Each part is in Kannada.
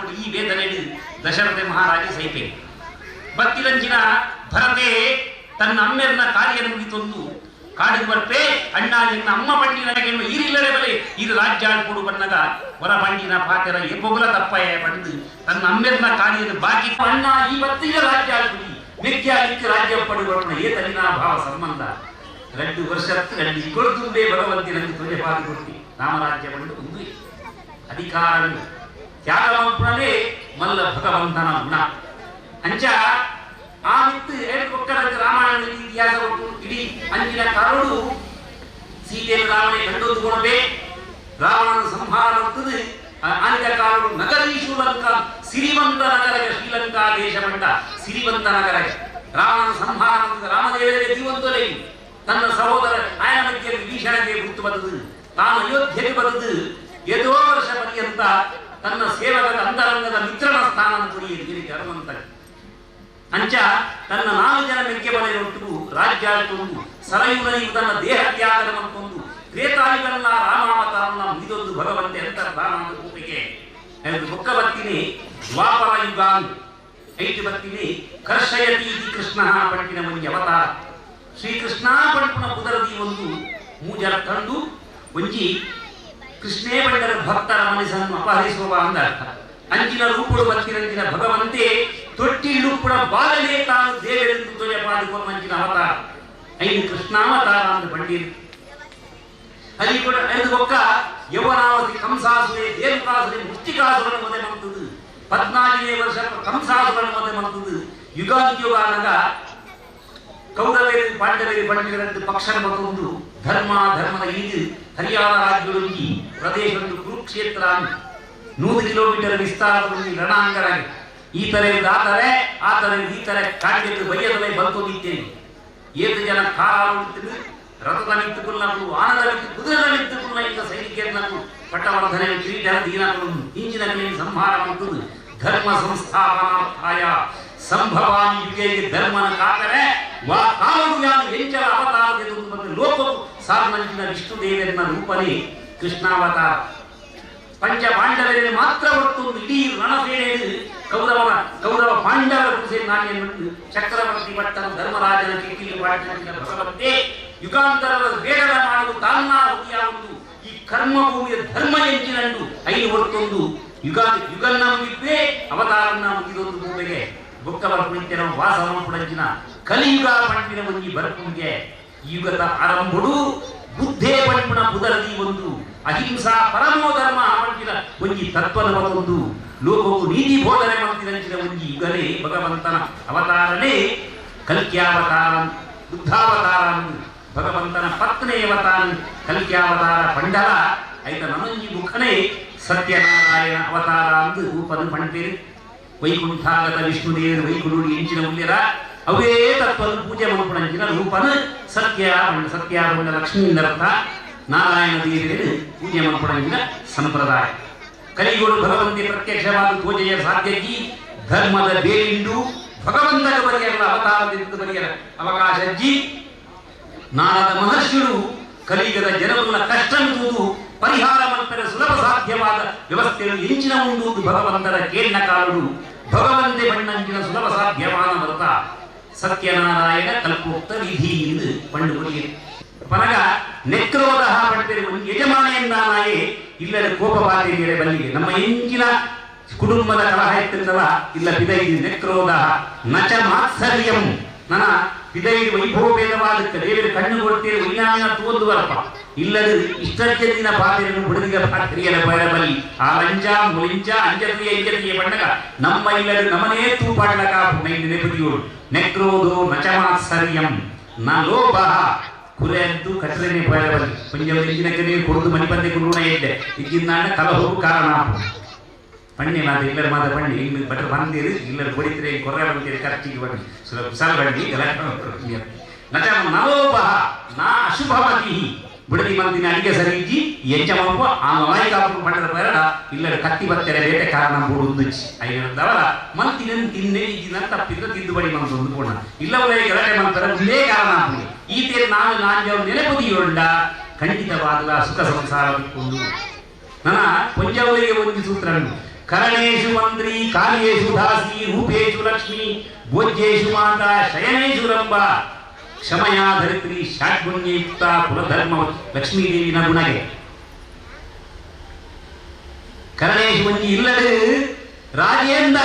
ನೋಡಿ, ಈ ವೇದ ನಡಿ ದಶರಥ ಮಹಾರಾಜಿ ಸೈತೆ. ಬತ್ತಿರಂಜಿನ ಭರತೆ, ತನ್ನ ಅಮ್ಮೆರನ್ನ ಕಾರ್ಯನ ಮುಗಿತೊಂದು ಕಾಡಿಗೆ ಬರ್ತೆ ಅಣ್ಣ ನಿನ್ನ ಅಮ್ಮ ಪಂಡಿನ ಈರಿಲ್ಲರೆ ಬಲೆ, ಇದು ರಾಜ್ಯ ಕೊಡು ಬಣ್ಣದ ಹೊರ ಪಂಡಿನ ಪಾತೆರ ಎಬ್ಬೊಗಲ ತಪ್ಪಯ್ಯ ಬಂದು ತನ್ನ ಅಮ್ಮೆರನ್ನ ಕಾರ್ಯದ ಬಾಕಿ ಅಣ್ಣ, ಈ ಬತ್ತಿಯ ರಾಜ್ಯ ಕೊಡಿ ಮಿಥ್ಯಾಲಿಕ್ಕೆ ರಾಜ್ಯ ಪಡುವವನ ಏತಲಿನ ಭಾವ ಸಂಬಂಧ. ரெண்டு வருஷத்து ரெண்டு இப்பொழுதுமே பகவந்தி ரெண்டு துணை பாதி ರಾಮರಾಜ್ಯ ಬಂದು வந்து ಅಧಿಕಾರ ಯಾರವನಲ್ಲಿ ಮಲ್ಲ ಭಗವಂತನ ಗುಣ ಅಂಚ ಆ ಮಿತ್ತು ಹೇಳ್ಕೊಕ್ಕರಕ್ಕೆ ರಾಮಾಯಣದ ಇತಿಹಾಸ ಒಟ್ಟು ಇಡೀ ಅಂದಿನ ಕರಡು ಸೀತೆಯನ್ನು ರಾವಣೆ ಕಂಡೊಂದುಕೊಂಡೆ ರಾವಣನ ಸಂಹಾರ ಮಾಡ್ತದೆ ಅನಿದ ಕಾರಣ ನಗರಿ ಶ್ರೀಲಂಕಾ ಸಿರಿವಂತ ನಗರಕ್ಕೆ ಶ್ರೀಲಂಕಾ ದೇಶ ಮಂಡ ಸಿರಿವಂತ ನಗರಕ್ಕೆ ರಾವಣನ ಸಂಹಾರ ಮಾಡಿದ ರಾಮದೇವರಿಗೆ ಜೀವಂತಲೇ ತನ್ನ ಸಹೋದರ ಆಯನ ಮಧ್ಯೆ ವಿಭೀಷಣಗೆ ಗುರುತು ಬಂದದು ತಾನು ಅಯೋಧ್ಯೆಗೆ ಬಂದದು ಎದೋ ವರ್ಷ ಪರ್ಯಂತ ತನ್ನ ಸೇವಕರ ಅಂತರಂಗದ ಮಿತ್ರನ ಸ್ಥಾನ ಕುರಿಯಲ್ಲಿ ಹನುಮಂತ ಅಂಚ ತನ್ನ ನಾಲ್ಕು ಜನ ಮೆಕ್ಕೆ ಬಲೆಯೊಟ್ಟು ರಾಜ್ಯ ಆಳ್ಕೊಂಡು ಸರಯುನಲ್ಲಿ ತನ್ನ ದೇಹ ತ್ಯಾಗ ಮಾಡ್ಕೊಂಡು ತ್ರೇತಾಯುಗನ್ನ ರಾಮಾವತಾರನ್ನ ಮುಗಿದೊಂದು ಭಗವಂತೆ ಅಂತರ್ಧಾನ ರೂಪಿಗೆ ಬೊಕ್ಕ ಬರ್ತೀನಿ. ದ್ವಾಪರ ಯುಗ ಐಟಿ ಬತ್ತಿನಿ ಕರ್ಷಯತಿ ಕೃಷ್ಣ ಪಂಡಿನ ಒಂದು ಅವತಾರ. ಶ್ರೀಕೃಷ್ಣ ಪಂಪನ ಕುದರದಿ ಒಂದು, ಮೂಜರ ಕಂಡು ಒಂಜಿ ಕೃಷ್ಣೇ ಬಂಡರ ಭಕ್ತರ ಮನಸ್ಸನ್ನು ಅಪಹರಿಸುವ ಅಂದ. ಅಂಚಿನ ರೂಪುಡು ಬತ್ತಿರಂಚಿನ ಭಗವಂತೆ ತೊಟ್ಟಿಲು ಕೂಡ ಬಾಗಲೇ ತಾನು ದೇವರೆಂದು ತೊಳೆಪಾದುವ ಮಂಚಿನ ಅವತಾರ. ಐದು ಕೃಷ್ಣಾವತಾರ ಅಂತ ಬಂಡೀರು. ಅಲ್ಲಿ ಕೂಡ ಐದು ಒಕ್ಕ ಯೌವನಾವತಿ ಕಂಸಾಸುರೆ ದೇವಕಾಸುರೆ ಮುಷ್ಟಿಕಾಸುರನ ಮದೆ ಮಾಡ್ತದು ಪದ್ನಾಲ್ಕನೇ ವರ್ಷ ಕಂಸಾಸುರನ ಮದೆ ಮಾಡ್ತದು ಯುಗಾಂತ್ಯುಗ ಆದಾಗ ಕೌರವೇರಿ, ಪಾಂಡವೇರಿ ಬಂಡಿಗಳಂತೆ ಪಕ್ಷನ ಮತ್ತೊಂದು. ಧರ್ಮ, ಧರ್ಮದ ಈದು ಹರಿಯಾಣ ರಾಜ್ಯದೊಂದಿಗೆ ಪ್ರದೇಶ ಒಂದು ಕುರುಕ್ಷೇತ್ರ ನೂರು ಕಿಲೋಮೀಟರ್ ವಿಸ್ತಾರದಲ್ಲಿ ರಣಾಂಗರಾಗಿ ಈ ತರ ಆದರೆ ಆ ತರ ಈ ತರ ಕಾಡಿಗೆ ಬೈಯದಲ್ಲೇ ಬಂದ್ಕೊಂಡಿದ್ದೇನೆ. ಏಳು ಜನ ಕಾಲು ನಿಂತು ರಥದ ನಿಂತುಕೊಂಡು ನಾವು ಆನದ ನಿಂತು, ಕುದುರೆದ ನಿಂತುಕೊಂಡು ಈಗ ಸೈನಿಕರನ್ನು ಪಟ್ಟವರ್ಧನೆ ಕ್ರೀಡೆ ದೀನಗಳನ್ನು ಇಂಜಿನ ಮೇಲೆ ಸಂಹಾರ ಮಾಡುವುದು ಧರ್ಮ ಸಂಸ್ಥಾಪನಾರ್ಥಾಯ. ಸಂಭವಾನಿ ಯುಗೆ ಧರ್ಮನ ಕಾಕರೆ ವಾ ಕಾಲುಯಾನ ಎಂಚಲ ಅವತಾರದಿಂದ ಬಂದು ಲೋಕವು ಸಾರ್ವಂಚಿನ ವಿಷ್ಣು ದೇವರನ್ನ ರೂಪನೇ ಕೃಷ್ಣಾವತಾರ. ಪಂಚ ಪಾಂಡವರಿಗೆ ಮಾತ್ರ ಮತ್ತೊಂದು ಇಡೀ ರಣಸೇನೆಯಲ್ಲಿ ಕೌರವ ಕೌರವ ಪಾಂಡವರ ಕುಸೆ ನಾಣ್ಯ ಚಕ್ರವರ್ತಿ ಭಟ್ಟನ ಧರ್ಮರಾಜನ ಕೀರ್ತಿಗೆ ಭಗವಂತೆ ಯುಗಾಂತರದ ಬೇಡದ ಮಾಡುವುದು ಒಂದು ಈ ಕರ್ಮ ಭೂಮಿಯ ಧರ್ಮ ಎಂಚಿನಂಡು ಐದು ಹೊರತೊಂದು ಯುಗ ಯುಗನ್ನ ಮುಗಿದ್ದೇ ಅವತಾರನ್ನ ಮುಗಿದೊಂದು ಭೂಮಿಗೆ ಭುಕ್ತ ಕುಳಿತಿನ ವಾಸವನ್ನು ಪುಡಂಚಿನ ಕಲಿಯುಗ ಪಂಡಿನ ಒಂಜಿ ಬರಪುಂಗೆ ಯುಗದ ಆರಂಭಡು ಬುದ್ಧೇ ಪಂಪಿನ ಬುದರದಿ ಒಂದು. ಅಹಿಂಸಾ ಪರಮೋ ಧರ್ಮ ಪಂಪಿನ ಒಂಜಿ ತತ್ವದ ಒಂದು ಲೋಕವು ನೀತಿ ಬೋಧನೆ ಮಾಡ್ತಿದಂಚಿನ ಒಂಜಿ ಯುಗಲೇ ಭಗವಂತನ ಅವತಾರನೇ. ಕಲ್ಕ್ಯಾವತಾರ ಬುದ್ಧಾವತಾರ ಭಗವಂತನ ಪತ್ನಿ ಅವತಾರ, ಕಲ್ಕ್ಯಾವತಾರ ಪಂಡಲ, ಐತ ನನಂಜಿ ಮುಖನೇ ಸತ್ಯನಾರಾಯಣ ಅವತಾರ ಅಂದು ರೂಪದ ಪಂಡೇರು ವೈಕುಂಠಾಗತ ವಿಷ್ಣುದೇವರು ವೈಕುಂಠ ಎಂಚಿನ ಉಲ್ಯರ ಅವೇ ತತ್ವದ ಪೂಜೆ ಮಾಡ್ಕೊಂಡಂಚಿನ ರೂಪನ ಸತ್ಯ ಸತ್ಯ ಲಕ್ಷ್ಮೀ ನರ್ಥ ನಾರಾಯಣ ದೇವರಿಗೆ ಪೂಜೆ ಮಾಡ್ಕೊಂಡಂಚಿನ ಸಂಪ್ರದಾಯ. ಕಲಿಗೋಡು ಭಗವಂತಿ ಪ್ರತ್ಯಕ್ಷವಾದ ಪೂಜೆಯ ಸಾಧ್ಯಕ್ಕೆ ಧರ್ಮದ ಬೇರಿಂಡು ಭಗವಂತನ ಬಗೆಯಲ್ಲ ಅವತಾರದಿಂದ ಬಗೆಯರ ಅವಕಾಶ ಅಜ್ಜಿ ನಾರದ ಮಹರ್ಷಿಗಳು ಕಲಿಗದ ಜನಗಳ ಕಷ್ಟ ಎಂಬುದು ಪರಿಹಾರ ಮಂತ್ರ ಸುಲಭ ಸಾಧ್ಯವಾದ ವ್ಯವಸ್ಥೆಯನ್ನು ಎಂಚಿನ ಉಂಡು ಭಗವಂತನ ಕೇಳಿನ ಕಾಲುಡು ಭಗವಂತೆ ಬಣ್ಣಂಚಿನ ಸುಲಭ ಸಾಧ್ಯವಾದ ವ್ರತ ಸತ್ಯನಾರಾಯಣ ಕಲ್ಪೋಕ್ತ ವಿಧಿ ಎಂದು ಪಂಡು ಕೊರಿಯರು ಪನಗ ನೆಕ್ರೋದಹ ಪಡ್ತಿರು ಒಂದು ಯಜಮಾನೆಯನ್ನಾನಾಯೇ ಇಲ್ಲದ ಕೋಪಪಾತಿಗೆ ಬಲ್ಲಿಗೆ ನಮ್ಮ ಎಂಚಿನ ಕುಟುಂಬದ ಕಲಹ ಎತ್ತಿದ್ದಲ್ಲ ಇಲ್ಲ ಪಿದೈದು ನೆಕ್ರೋದ ನಚ ಮಾತ್ಸರ್ಯಂ ನನ್ನ ಪಿದೈದು ವೈಭವಭೇದವಾದಕ್ಕೆ ದೇವರ ಕಣ್ಣು ಕೊಡ್ತೀರಿ ವಿಜ್ಞಾನ ತೋದು ಬರಪ್ಪ ಇಲ್ಲದ ಇಷ್ಟಜ್ಜದಿನ ಪಾತ್ರೆಯನ್ನು ಬುಡದಿಗ ಪಾತ್ರೆಯರ ಬರಬಲ್ಲಿ ಆ ಲಂಚ ಮುಲಿಂಚ ಅಂಜತಿಯ ಇಂಜತಿಯ ಬಣ್ಣಗ ನಮ್ಮ ಇಲ್ಲದ ನಮನೇ ತೂಪಾಡ್ಲಕ ನೈದು ನೆಪದಿಯೋಳು ನೆಕ್ರೋದು ನಚ ಮಾತ್ಸರ್ಯಂ ನ ಲೋಭ ಕುರೆ ಅಂತೂ ಕಟ್ಟಲೆನೆ ಬರಬಲ್ಲಿ ಪಂಜದ ಇಂಜಿನಕ್ಕೆ ನೀರು ಕೊಡುದು ಮನಿ ಬಂದೆ ಗುರುಣ ಇದ್ದೆ ಇದ್ದಿದ್ದ ಕಲಹೋಗು ಕಾರಣ ಆಪು பண்ணி நான் இல்லர் மாத பண்ணி இன்னும் பட்ட வந்தீரு இல்லர் பொடித்திரை கொறை ಬಂದಿರಿ ಖರ್ಚಿಗೆ ಬನ್ನಿ ಸುಲ ಕುಸಲ ಬನ್ನಿ ನಟ ನಲೋಪ ನಾ ಅಶುಭವತಿ ಬಿಡದಿ ಮಂದಿನ ಅಡಿಗೆ ಸರಿಜಿ ಎಂಚಮಪ್ಪ ಆ ಮಲಾಯಿಕಾಪು ಪಟ್ಟದ ಬೇಡ ಇಲ್ಲರ ಕತ್ತಿ ಬತ್ತೆರೆ ಬೇಟೆ ಕಾರಣ ಬೋಡುಂದುಚ್ಚಿ ಐನದವರ ಮಂತಿನ ತಿನ್ನೆ ಇದಿನ ತಪ್ಪಿದ ತಿದ್ದುಬಡಿ ಮಂದು ಒಂದು ಪೂರ್ಣ ಇಲ್ಲವೇ ಗಲಾಟೆ ಮಂತರ, ಇಲ್ಲೇ ಕಾರಣ ಆಪುಗೆ ಈ ತೇರು ನಾನು ನಾಂಜವು ನೆನಪುದಿಯೊಂಡ ಖಂಡಿತವಾದ ಸುಖ ಸಂಸಾರ ಬಿಟ್ಕೊಂಡು ನನ್ನ ಪುಂಜವರಿಗೆ ಒಂದು ಸೂತ್ರ ಕರಣೇಶು ಮಂತ್ರಿ ಕಾಲೇಶು ದಾಸಿ, ರೂಪೇಶು ಲಕ್ಷ್ಮಿ, ಭೋಜ್ಯೇಶು ಮಾತಾ, ಶಯನೇಶು ರಂಭ. ಕ್ಷಮಯಾ ಧರಿತ್ರಿ ಶಾಡ್ಗುಣ್ಯಯುಕ್ತ ಕುಲಧರ್ಮ ಲಕ್ಷ್ಮೀದೇವಿ ನಗುಣಗೆ ಕರಣೇಶ್ ಮಂಜಿ ಇಲ್ಲದೆ ರಾಜೇಂದ್ರ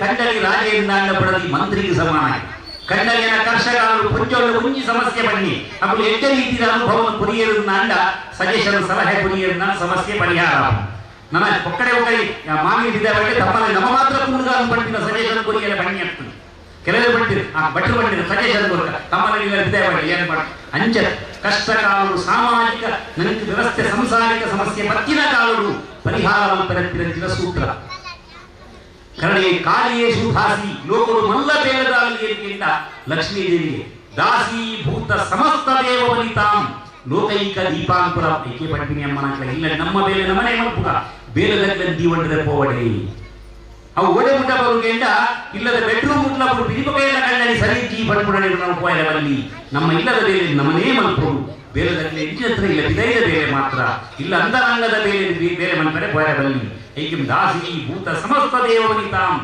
ಕಂಡಲಿ ರಾಜೇಂದ್ರ ಬಡದಿ ಮಂತ್ರಿಗೆ ಸಮಾನ ಕಂಡಲಿನ ಕರ್ಷಕರು ಪುಂಜೊಳ್ಳು ಮುಂಜಿ ಸಮಸ್ಯೆ ಬನ್ನಿ ಅప్పుడు ಎಟ್ಟ ರೀತಿಯ ಅನುಭವವನ್ನು ಕೊರಿಯರು ಅಂಡ ಸಜೆಷನ್ ಸಲಹೆ ಕೊರಿಯರು ನನ್ನ ಸಮಸ್ಯೆ ಪರಿಹಾರ ನನ್ನ ಒಕ್ಕಡೆ ಒಕ್ಕಡಿ ಮಾಮಿ ಬಿದ್ದ ಬಗ್ಗೆ ತಪ್ಪಲ್ಲಿ ನಮ್ಮ ಮಾತ್ರ ಕುಂಡುಗಾಲು ಪಟ್ಟಿನ ಸಜೆಷನ್ ಕೊರಿಯರ ಬನ್ನಿ ಆಗ್ತದೆ ಕೆಲವರು ಬಂದಿರು ಆ ಭಟ್ರು ಬಂದಿರಿ ಸಜೆಷನ್ ಕೊಡ್ತಾರೆ ತಮ್ಮಲ್ಲಿ ಬಿದ್ದೆ ಮಾಡಿ ಏನು ಮಾಡಿ? ಅಂಚ ಕಷ್ಟ ಕಾಲರು ಸಾಮಾಜಿಕ, ನನಗೆ ವ್ಯವಸ್ಥೆ, ಸಂಸಾರಿಕ ಸಮಸ್ಯೆ ಪತ್ತಿನ ಕಾಲರು ಪರಿಹಾರ ಪರತ್ತಿರಂಚಿನ ಸೂತ್ರ ಕರಣೆ ಕಾಲಿಯೇ ಶುಭಾಸಿ ಲೋಕರು ಮಲ್ಲ ಬೇಡದಾಗಿಯಂತ ಲಕ್ಷ್ಮೀ ದೇವಿಗೆ ದಾಸಿ ಭೂತ ಸಮಸ್ತ ದೇವ ವನಿತಾಂ ಲೋಕೈಕ ದೀಪಾಂಕುರ ಏಕೆ ಪಟ್ಟಿನಿ ಅಮ್ಮನ ಇಲ್ಲ, ನಮ್ಮ ಬೇಲೆ ನಮ್ಮನೆ ಮಲ್ಪುಗ. ಬೇಲದಲ್ಲ ದೀವಂಡದ ಪೋವಡೆ ಅವು ಓಡೆ ಮುಟ್ಟ ಬರುಗೆಂಡ ಇಲ್ಲದ ಬೆಡ್ರೂಮ್ ಮುಟ್ಲ ಬರು ಬಿದಿಪಕೈಲ ಕಣ್ಣಲ್ಲಿ ಸರಿ ಜೀ ಪಡ್ಪುಡನೆ ನಾವು ಪೋಯಲ ಬಲ್ಲಿ ನಮ್ಮ ಇಲ್ಲದ ಬೇಲೆ ನಮ್ಮನೇ ಮಲ್ಪುಡು ಬೇಲದಲ್ಲಿ ಹೆಚ್ಚಿನ ಹತ್ರ ಇಲ್ಲ, ಬಿದೈದ ಬೇಲೆ ಮಾತ್ರ. ಇಲ್ಲ ಅಂತರಂಗದ ಬೇಲೆ ಬೇರೆ ಮಲ್ಪರೆ ಪೋಯಲ ಬಲ್ಲಿ ಏಕೆ ದಾಸಿ, ಭೂತ, ಸಮಸ್ತ ದೇವನಿತಾಂ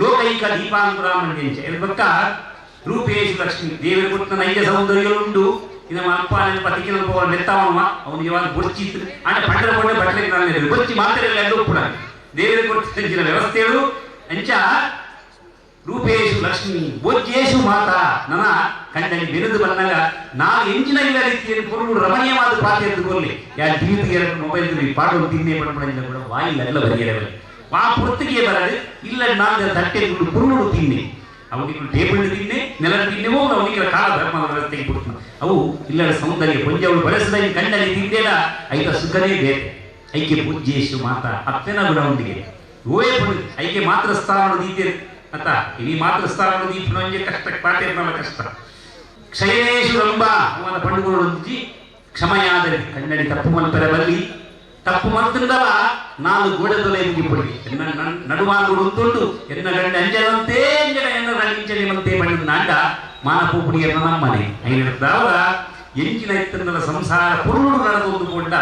ಲೋಕೈಕ ದೀಪಾಂಕುರಾಮಂಜ ಬಕ್ಕ ರೂಪೇಶ್ ಲಕ್ಷ್ಮಿ. ದೇವರ ಕೊಟ್ಟನ ನೈಜ ಸೌಂದರ್ಯಗಳುಂಡು ಇದು ಅಪ್ಪ ನನ್ನ ಪತಿಗೆ ನಮ್ಮ ಮೆತ್ತವಮ್ಮ ಅವನು ಇವಾಗ ಬೊಚ್ಚಿತ್ತು. ಆಟ ಪಟ್ಟದ ಕೊಂಡೆ ಬಟ್ಟಲೆ ಬೊಚ್ಚಿ ಮಾತ್ರ ಎಲ್ಲ ಒಪ್ಪುಡ ದೇವರ ತಿಳಿಸಿದ ವ್ಯವಸ್ಥೆಗಳು, ಅಂಚ ರೂಪೇಶು ಲಕ್ಷ್ಮಿ ಭೋಜ್ಯೇಶು ಮಾತಾ ನನ್ನ ಕಂಡನಿ ಬೆರೆದು ಬಂದಾಗ ನಾವು ಎಂಜಿನ ಇಲ್ಲ ರೀತಿಯಲ್ಲಿ ಪುರುಳು ರಮಣೀಯವಾದ ಪಾತ್ರ ಎದ್ದುಕೊಳ್ಳಿ ಯಾರು ಟಿವಿ ಮೊಬೈಲ್ ಪಾಡು ತಿನ್ನೆ ಪಡ್ಪಡಿಂದ ಕೂಡ ವಾಯಿಲ್ಲ ಎಲ್ಲ ಬರೆಯಲ್ಲ ಆ ಪುರ್ತಿಗೆ ಬರದು ಇಲ್ಲ ನಾನು ತಟ್ಟೆ ಪುರುಳು ತಿನ್ನೆ. ಅವನಿಗೆ ಟೇಬಲ್ ತಿನ್ನೆ ನೆಲ ತಿನ್ನೆವೋ ಅವನಿಗೆ ಕಾಲ ಧರ್ಮ ವ್ಯವಸ್ಥೆಗೆ ಕೊಡ್ತಾನೆ ಅವು ಇಲ್ಲ ಸೌಂದರ್ಯ ಪಂಜಗಳು ಬಳಸಿದ ಕಂಡಲ್ಲಿ ತಿಂದೇನ, ಐತ ಸುಖನೇ ಬೇರೆ ಐಕೆ ಪೂಜ್ಯೇಶು ಮಾತ ಅತ್ತೆನ ಗುಣವೊಂದಿಗೆ. ಓಯೇ ಐಕೆ ಮಾತ್ರ ಸ್ಥಾನ ದೀತೆ ಅಂತ ಇಡೀ ಮಾತ್ರ ಸ್ಥಾನ ದೀಪನ ನೊಂಜೆ ಕಷ್ಟ ಇರ್ತಾನ ಕಷ್ಟ. ಕ್ಷಯೇಶು ರಂಬ ಅವನ ಪಂಡುಗಳು ಕ್ಷಮಯಾದಲ್ಲಿ ಕನ್ನಡಿ ತಪ್ಪು ಮಂತರ ಬಲ್ಲಿ, ತಪ್ಪು ಮಂತ್ರದವ ನಾಲ್ಕು ಮುಗಿ ಮುಗಿಪೊಡಿ ಎನ್ನ ನಡುವಾಗುಡು ಉಂಟುಂಡು ಎನ್ನ ಗಂಡ ಅಂಜದಂತೆ ಅಂಜನ ಎನ್ನ ರಂಜನೆ ಮಂತೆ ಪಡೆದ ನಾಂಡ ಮಾನಪೂಪುಡಿ ನಮ್ಮನೆ. ಐನಿರ್ದಾವ ಎಂಚಿನ ಎತ್ತನದ ಸಂಸಾರ ಪುರುಳು ನಡೆದುಕೊಂಡ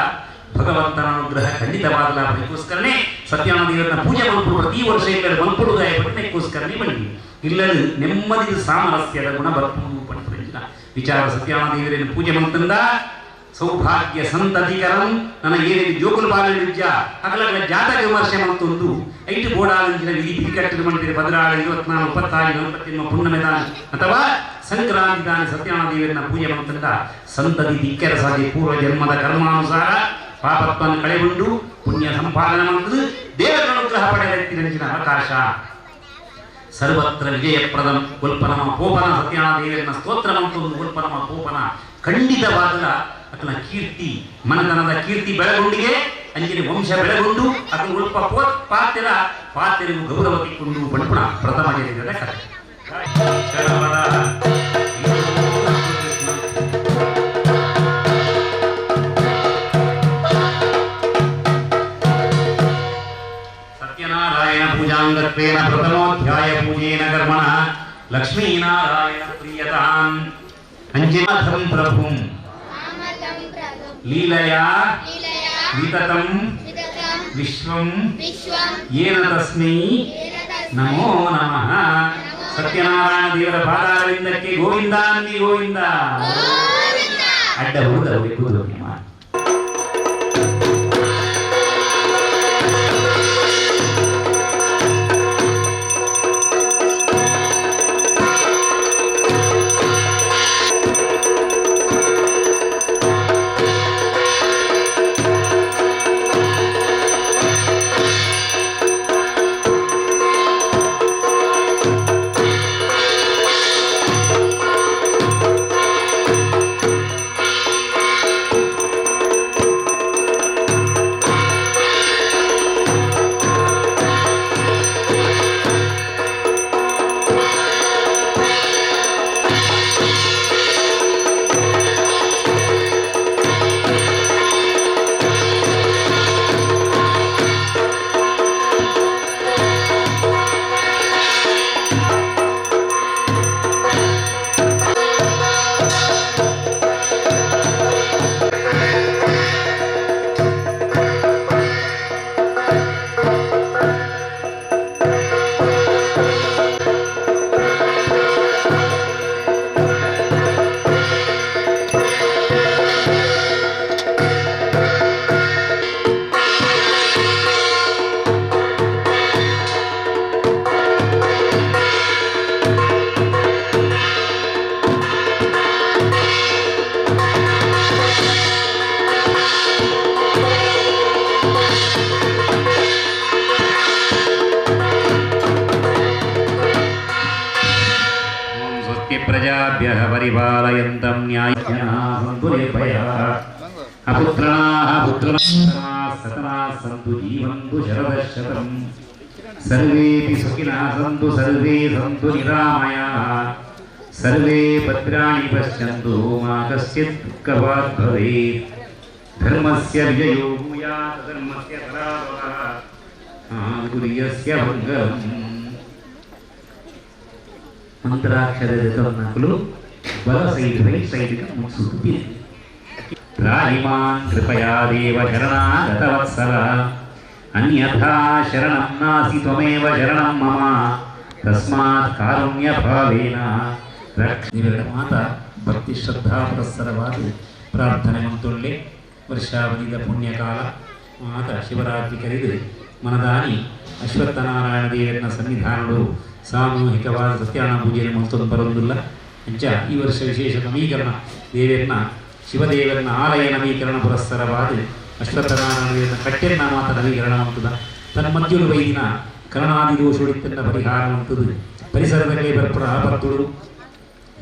ಭಗವಂತನ ಅನುಗ್ರಹ ಖಂಡಿತವಾಗಲ್ಲ ಅದಕ್ಕೋಸ್ಕರನೇ ಸತ್ಯನಾರಾಯಣ ಪೂಜೆ ಮಲ್ಪುಡು ಪ್ರತಿ ವರ್ಷ ಎಲ್ಲರೂ ಮಲ್ಪುಡುದಾಯ ಪಟ್ಟಣಕ್ಕೋಸ್ಕರನೇ ಬನ್ನಿ ಇಲ್ಲದೆ ನೆಮ್ಮದಿ ಸಾಮರಸ್ಯದ ಗುಣ ಬರ್ಪುಡು ಪಟ್ಟಣ ವಿಚಾರ ಸತ್ಯನಾರಾಯಣ ದೇವರನ್ನು ಪೂಜೆ ಮಾಡ್ತಂದ ಸೌಭಾಗ್ಯ ಸಂತತಿಕರಂ ಏನೇನು ಜೋಗುಲು ಬಾಲಿಜ್ಯ ಹಗಲಗಳ ಜಾತಕ ವಿಮರ್ಶೆ ಮತ್ತೊಂದು ಐದು ಗೋಡಾಲಂಜಿನ ವಿಧಿ ಬಿರಿಕಟ್ಟಿನ ಮಂದಿರ ಬದಲಾಳ ಇವತ್ನಾಲ್ಕು ಇಪ್ಪತ್ತಾರು ನಲವತ್ತಿನ ಪುಣ್ಯಮೆದಾನ ಅಥವಾ ಸಂಕ್ರಾಂತಿ ದಾನ ಸತ್ಯನಾರಾಯಣ ದೇವರನ್ನ ಪೂಜೆ ಮಂತಂದ ಸಂತತಿ ದಿಕ್ಕರ ಸಾಧಿ ಪೂರ್ವ ಜನ್ಮದ ಕರ್ಮಾನುಸಾರ ಪಾಪತ್ವವನ್ನು ಕಳೆಗೊಂಡು ಪುಣ್ಯ ಸಂಪಾದನೆ ಮಾಡುವುದು ದೇವರ ಅನುಗ್ರಹ ಪಡೆದೆತ್ತಿನ ಅವಕಾಶ. ಸರ್ವತ್ರ ವಿಜಯಪ್ರದಂ ಗೋಲ್ಪನಮ ಪೋಪನ ದೇವರನ್ನ ಸ್ತೋತ್ರ ಮಂತ್ರವನ್ನು ಗೋಲ್ಪನಮ ಪೋಪನ ಖಂಡಿತವಾದ ಆತನ ಕೀರ್ತಿ, ಮನತನದ ಕೀರ್ತಿ ಬೆಳಗೊಂಡಿಗೆ ಅಂಜಿನ ವಂಶ ಬೆಳಗೊಂಡು, ಅದನ್ನು ಉಲ್ಪ ಪೋತ್ ಪಾತ್ಯರ ಪಾತ್ಯರಿಗೂ ಗೌರವ ತಿಕ್ಕೊಂಡು ಬಣ್ಣ ಪ್ರಥಮ ಜನಿಸಿದ ಕಥೆ. సాష్టాంగత్వేన ప్రథమోధ్యాయ పూజేన కర్మణ లక్ష్మీనారాయణ ప్రియతాం అంజనాథం ప్రభుం లీలయా వితతం విశ్వం ఏన తస్మై నమో నమ సత్యనారాయణ దేవుల పాదాల గోవిందాన్ని గోవిందా అడ్డ ఎక్కువ सतना सन्तु जीवन्तु शरदशतम् सर्वेऽपि सुखिनः सन्तु सर्वे सन्तु निरामयाः सर्वे भद्राणि पश्यन्तु मा कश्चित् दुःखवात् भवेत् धर्मस्य विजयो भूयात् धर्मस्य ఆంగుర్యస్య భంగం మంత్రాక్షర రతనాకులు బల సైడ్ బై సైడ్గా ముసుగుతుంది ರಾಹಿಮಾನ್ ಕೃಪಯಾ ದೇವ ಶರಣಾಗತವತ್ಸಲ ಅನ್ಯಥಾ ಶರಣಂ ನಾಸಿ ತ್ವಮೇವ ಶರಣಂ ಮಮ ತಸ್ಮಾತ್ ಕಾರುಣ್ಯ ಭಾವೇನ ಇವೆರಡು ಮಾತ ಭಕ್ತಿ ಶ್ರದ್ಧಾ ಪುರಸ್ಸರವಾಗಿ ಪ್ರಾರ್ಥನೆ ಮಂತೊಳ್ಳೆ ವರ್ಷಾವಧಿದ ಪುಣ್ಯಕಾಲ ಮಾತ ಶಿವರಾತ್ರಿ ಕರೆದು ಮನದಾನಿ ಅಶ್ವತ್ಥನಾರಾಯಣ ದೇವರನ್ನ ಸನ್ನಿಧಾನಗಳು ಸಾಮೂಹಿಕವಾದ ಸತ್ಯಾನ ಪೂಜೆಯನ್ನು ಮತ್ತೊಂದು ಬರೋದಿಲ್ಲ ಅಂಚ ಈ ವರ್ಷ ವಿಶೇಷ ನವೀಕರಣ ದೇವರನ್ನ ಶಿವದೇವರನ್ನ ಆಲಯ ನವೀಕರಣ ಪುರಸ್ಸರವಾದ ಅಶ್ವತ್ಥನಾರಾಯಣ ಕಟ್ಟೆ ಕಟ್ಟೆನ್ನ ಮಾತ ನವೀಕರಣ ಅಂತದ ತನ್ನ ಮಧ್ಯಲು ವೈದಿನ ಕರಣಾದಿ ದೋಷುಳಿತನ್ನ ಪರಿಹಾರ ಅಂತದು ಪರಿಸರದಲ್ಲಿ ಬರ್ಪುರ ಆಪತ್ತುಗಳು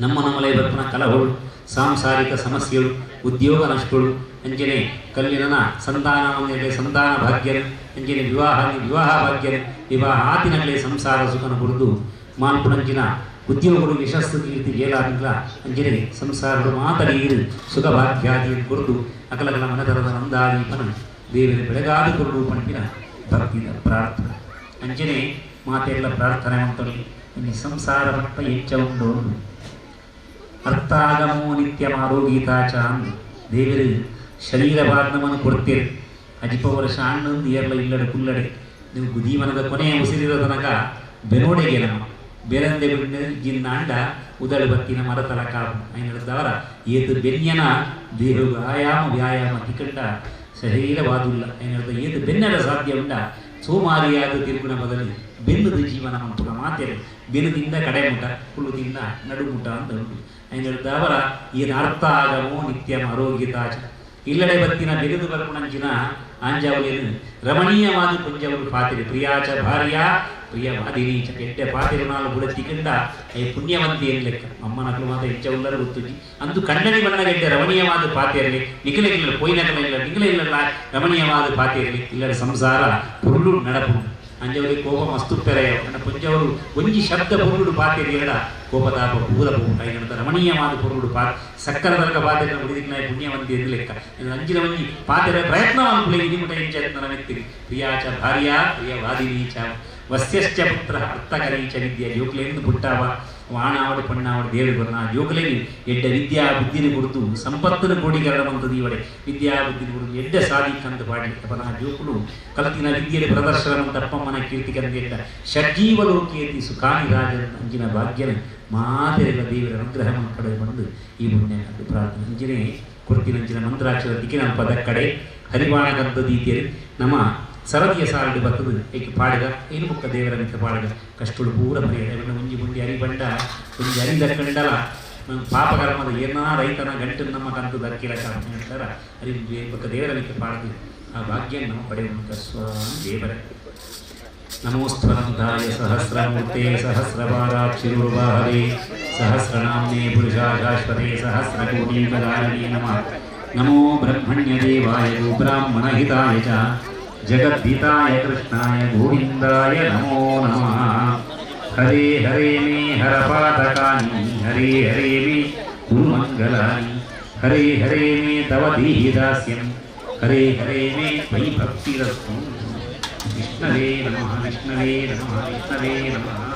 ನಮ್ಮ ನಮ್ಮಲೇ ಬರ್ಪುನ ಕಲಹಗಳು ಸಾಂಸಾರಿಕ ಸಮಸ್ಯೆಗಳು ಉದ್ಯೋಗ ನಷ್ಟಗಳು ಅಂಜನೆ ಕಲ್ಲಿನ ಸಂತಾನ ಸಂತಾನ ಭಾಗ್ಯರು ಅಂಜನೆ ವಿವಾಹ ವಿವಾಹ ಭಾಗ್ಯರು ವಿವಾಹ ಆತಿನಗಳೇ ಸಂಸಾರ ಸುಖನ ಕುರಿದು ಮಾಲ್ಪುಣಂಚಿನ ಉದ್ಯೋಗಗಳು ಯಶಸ್ಸು ಕೀರ್ತಿ ಏಲಾಗಿಲ್ಲ ಅಂಜನೆ ಸಂಸಾರದ ಸಂಸಾರಗಳು ಮಾತಡೀರು ಸುಖ ಭಾಗ್ಯಾದಿ ಕುರಿತು ಅಕಲಗಳ ಮನದರದ ನಂದಾದೀಪನ ದೇವರ ಬೆಳಗಾದ ಕುರುಡು ಪಂಪಿನ ಭಕ್ತಿಯ ಪ್ರಾರ್ಥನೆ. ಅಂಜನೆ ಮಾತೆಲ್ಲ ಪ್ರಾರ್ಥನೆ ಅಂತೇಳಿ ಇನ್ನು ಸಂಸಾರ ಮಟ್ಟ ಹೆಚ್ಚ ಉಂಡು ಅರ್ಥಾಗಮೋ ನಿತ್ಯ ಆರೋಗೀತಾಚ ಅಂದು. ದೇವರು, ಶರೀರ ಭಾಗವನ್ನು ಕೊಡ್ತೀರಿ ಅಜಿಪ ವರ್ಷ ಹಣ್ಣೊಂದು ಏರ್ಲ ಇಲ್ಲಡೆ ಕುಲ್ಲಡೆ, ನೀವು ಜೀವನದ ಕೊನೆಯ ಉಸಿರಿರೋ ತನಕ ಬೆನೋಡೆಗೆ ನಮ್ಮ ಬೆರಂದೆ ಬಿಟ್ಟು ಜಿನ್ನ ಅಂಡ ಉದಳು ಬತ್ತಿನ ಮರತಲ ಹೇಳಿದವರ ಏತು ಬೆನ್ಯನ ದೇಹ ವ್ಯಾಯಾಮ ವ್ಯಾಯಾಮ ತಿಕಂಡ ಶರೀರವಾದುಲ್ಲ. ಏನಿರ್ದ ಏತು ಬೆನ್ನೆಲ ಸಾಧ್ಯ ಉಂಡ, ಸೋಮಾರಿಯಾದ ತಿರುಗುಣ ಬದಲಿ ಬೆನ್ನದ ಜೀವನ ಮಂಪುಗ ಮಾತೆರೆ. ಕಡೆ ಮುಟ ಹುಲ್ಲುದಿಂದ ನಡುಮುಟ ಅಂತ ಉಂಟು. ಏನಿರ್ದ ಅವರ ಏನು ಅರ್ಥ ಆಗಮೋ ನಿತ್ಯಂ ಆರೋಗ್ಯತಾಚ ಇಲ್ಲಡೆ ಬತ್ತಿನ ಬೆಗೆದು ಬರ್ಪುಣಂಚಿನ ಆಂಜಾವಲಿಯನ್ನು ರಮಣೀಯವಾದ ಪುಂಜವರು ಪಾತಿರಿ ಪ್ರಿಯಾಚ ಭಾರ್ಯ ಪ್ರಿಯವಾದಿನೀಚ ಕೆಟ್ಟ ಪಾತಿರು ನಾಳು ಬುಡತಿಕಂಡ ಏ ಪುಣ್ಯವಂತಿ ಏನ್ ಲೆಕ್ಕ ಅಮ್ಮನಕಲು ಮಾತ ಹೆಚ್ಚ ಉಲ್ಲರ ಗೊತ್ತುಜಿ ಅಂದು ಕಣ್ಣಡಿ ಬಣ್ಣಗೆಡ್ಡೆ ರಮಣೀಯವಾದ ಪಾತಿರಲಿ ನಿಖಿಲ ಇಲ್ಲ ಪೊಯ್ನಕಲ ಇಲ್ಲ ನಿಖಿಲ ಇಲ್ಲ ರಮಣೀಯವಾದ ಪಾತಿರಲಿ ಇಲ್ಲರ ಸಂಸಾರ ಪುರುಳು ನಡಪು ಅಂಜವರಿಗೆ ಕೋಪ ಮಸ್ತು ಪೆರೆಯ ನನ್ನ ಪುಂಜವರು ಒಂಜಿ ಶಬ್ದ ಪುರುಳು ಪಾತಿರಿ ಎರಡ ಕೋಪತಾಪ ಭೂದಪು ಕೈಗಣದ ರಮಣೀಯವಾದ ಪುರುಳು ಪಾ ಸಕ್ಕರ ತನಕ ಪಾತಿರ ಉಳಿದಿಲ್ಲ ಪುಣ್ಯವಂತಿ ಎಂದು ಲೆಕ್ಕ ಇದು ಅಂಜಿನ ಒಂಜಿ ಪಾತಿರ ಪ್ರಯತ್ನ ಅನ್ಕುಲೆ ಇದಿ ಮುಟ ಇಂಚ ನರಮೆತ್ತಿರಿ ಪ್ರಿಯಾಚ ಭಾರ್ಯ ಪ್ರಿಯ ವಾದಿನೀಚ ವಸ್ಯಶ್ಚ ಪುತ್ರ ಅರ್ಥಕರೀಚ ವಿದ್ಯೆ ಯೋಕ್ಲೆಂದು ಪುಟ್ಟವ ವಾಣಾವಡಿ ಪಣ್ಣಾವಡಿ ದೇವರು ಬರೋಣ. ಆ ಯೋಗಲೇ ಎಡ್ಡ ವಿದ್ಯಾ ಬುದ್ಧಿನ ಕೊಡ್ತು ಸಂಪತ್ತಿನ ಕೋಡಿಗಳ ಬಂದು ದೀವಡೆ ವಿದ್ಯಾ ಬುದ್ಧಿನ ಕೊಡುದು ಎಡ್ಡ ಸಾಧಿ ಕಂದು ಪಾಡಿ ಬರೋಣ ಯೋಗಳು ಕಲತಿನ ವಿದ್ಯೆಯಲ್ಲಿ ಪ್ರದರ್ಶನ ಅಂತ ಅಪ್ಪ ಮನೆ ಕೀರ್ತಿ ಕಂದಿಟ್ಟ ಷಡ್ಜೀವ ಸುಖಾನಿ ರಾಜ ಅಂಜಿನ ಭಾಗ್ಯನ ಮಾದರಿ ದೇವರ ಅನುಗ್ರಹ ಮಕ್ಕಳ ಬಂದು ಈ ಮುಂದೆ ಅಂಜನೇ ಕುರುತಿನಂಜಿನ ಮಂತ್ರಾಕ್ಷರ ದಿಕ್ಕಿನ ಪದ ಕಡೆ. ಹರಿವಾಣ ಗಂಧ ನಮ್ಮ ಸರದಿಯ ಸಾರಡಿ ಬತ್ತದು. ಏಕೆ ಪಾಡಿದ? ಏನುಮುಕ್ಕ ದೇವರ ನಿಂತ ಪಾಡಿದ? ಕಷ್ಟಗಳು ಪೂರ ಮರೆಯದ. ಇವನ ಮುಂಜಿ ಅರಿ ಬಂಡ ಮುಂಜಿ ಅರಿದ ಕಂಡಲ. ಪಾಪ ಪಾಪಕರ್ಮದ ಏನಾ ರೈತನ ಗಂಟು ನಮ್ಮ ಕಂತು ದಕ್ಕಿರ ಅಂತಾರ ಅರಿ ಮುಕ್ಕ ದೇವರ ನಿಂತ ಪಾಡಿದ. ಆ ಭಾಗ್ಯ ನಾವು ಪಡೆಯುವಂತ ಸ್ವಾಮಿ ದೇವರ. ನಮೋಸ್ತರಂತಾಯ ಸಹಸ್ರಮೂರ್ತೆ ಸಹಸ್ರವಾರಾಕ್ಷಿರುವಾಹರೆ ಸಹಸ್ರನಾಮ್ನೇ ಪುರುಷಾಶಾಶ್ವತೆ ಸಹಸ್ರಕೋಟಿ ನಮಃ. ನಮೋ ಬ್ರಹ್ಮಣ್ಯ ದೇವಾಯ ಹಿತಾಯ ಚ. जगद्धिताय कृष्णाय गोविन्दाय नमो नमः। हरे हरे मे हरपातकानि हरे हरे मे गुरुमङ्गलानि, हरे हरे मे तव देहि दास्यं हरे हरे मे मयि भक्तिरस्तु विष्णवे नमः विष्णवे नमः विष्णवे नमः।